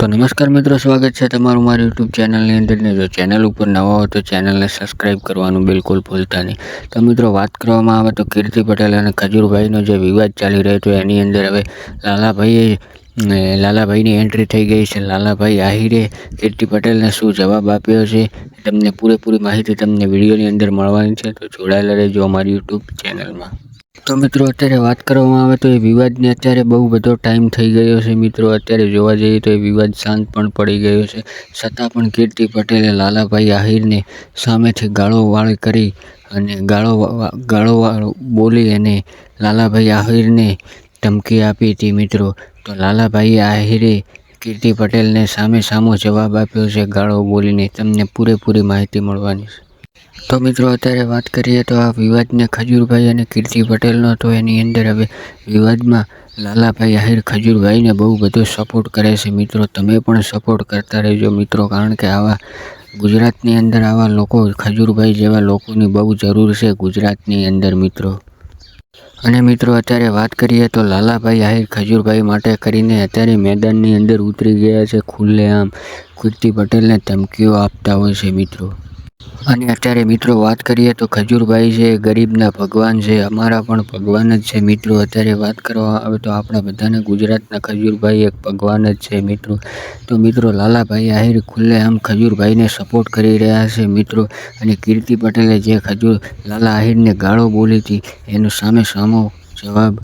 તો નમસ્કાર મિત્રો, સ્વાગત છે તમારું મારી યુટ્યુબ ચેનલની અંદર. જો ચેનલ ઉપર નવા હો તો ચેનલને સબસ્ક્રાઈબ કરવાનું બિલકુલ ભૂલતા નહીં. તો મિત્રો, વાત કરવામાં આવે તો કીર્તિ પટેલ અને ખજૂરભાઈનો જે વિવાદ ચાલી રહ્યો હતો એની અંદર હવે લાલાભાઈએ લાલાભાઈની એન્ટ્રી થઈ ગઈ છે. લાલાભાઈ આહિરે કીર્તિ પટેલને શું જવાબ આપ્યો છે, તમને પૂરેપૂરી માહિતી તમને વિડીયોની અંદર મળવાની છે. તો જોડાયેલા રહેજો અમારી યુટ્યુબ ચેનલમાં. તો મિત્રો, અત્યારે વાત કરવામાં આવે તો એ વિવાદને અત્યારે બહુ બધો ટાઈમ થઈ ગયો છે મિત્રો. અત્યારે જોવા જઈએ તો એ વિવાદ શાંત પણ પડી ગયો છે. છતાં પણ કીર્તિ પટેલે લાલાભાઈ આહિરને સામેથી ગાળો વાળ કરી અને ગાળો ગાળો બોલી અને લાલાભાઈ આહિરને ધમકી આપી હતી મિત્રો. તો લાલાભાઈ આહિરે કીર્તિ પટેલને સામે સામો જવાબ આપ્યો છે ગાળો બોલીને. તમને પૂરેપૂરી માહિતી મળવાની છે. તો મિત્રો, અત્યારે વાત કરીએ તો આ વિવાદને ખજૂરભાઈ અને કીર્તિ પટેલનો. તો એની અંદર હવે વિવાદમાં લાલાભાઈ આહિર ખજૂરભાઈને બહુ બધો સપોર્ટ કરે છે. મિત્રો, તમે પણ સપોર્ટ કરતા રહેજો મિત્રો, કારણ કે આવા ગુજરાતની અંદર આવા લોકો, ખજૂરભાઈ જેવા લોકોની બહુ જરૂર છે ગુજરાતની અંદર મિત્રો. અને મિત્રો, અત્યારે વાત કરીએ તો લાલાભાઈ આહિર ખજૂરભાઈ માટે કરીને અત્યારે મેદાનની અંદર ઉતરી ગયા છે ખુલ્લેઆમ. કીર્તિ પટેલને ધમકીઓ આપતા હોય છે મિત્રો. અને અત્યારે મિત્રો વાત કરીએ તો ખજૂરભાઈ છે, ગરીબના ભગવાન છે, અમારા પણ ભગવાન જ છે મિત્રો. અત્યારે વાત કરવા આવે તો આપણા બધાને ગુજરાતના ખજૂરભાઈ એક ભગવાન જ છે મિત્રો. તો મિત્રો લાલાભાઈ આહિર ખુલ્લે આમ ખજૂરભાઈને સપોર્ટ કરી રહ્યા છે મિત્રો. અને કીર્તિ પટેલે જે ખજૂર લાલા આહિરને ગાળો બોલી હતી, એનો સામે સામો જવાબ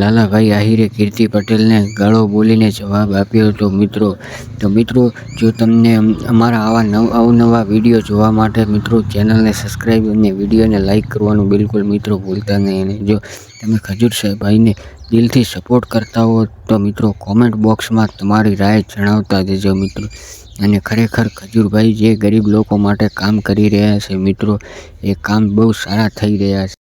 લાલાભાઈ આહિરે કીર્તિ પટેલને ગાળો બોલીને જવાબ આપ્યો હતો, મિત્રો, તો મિત્રો, જો તમને અમારા આવા નવ, અવનવા વીડિયો જોવા માટે મિત્રો ચેનલને સબસ્ક્રાઈબ અને વિડીયોને લાઇક કરવાનું બિલકુલ મિત્રો ભૂલતા નહીં અને જો તમે ખજૂર સાહેબભાઈને દિલથી સપોર્ટ કરતા હો તો મિત્રો કોમેન્ટ બોક્સમાં તમારી રાય જણાવતા જજો મિત્રો. અને ખરેખર ખજૂરભાઈ જે ગરીબ લોકો માટે કામ કરી રહ્યા છે, મિત્રો, એ કામ બહુ સારા થઈ રહ્યા છે.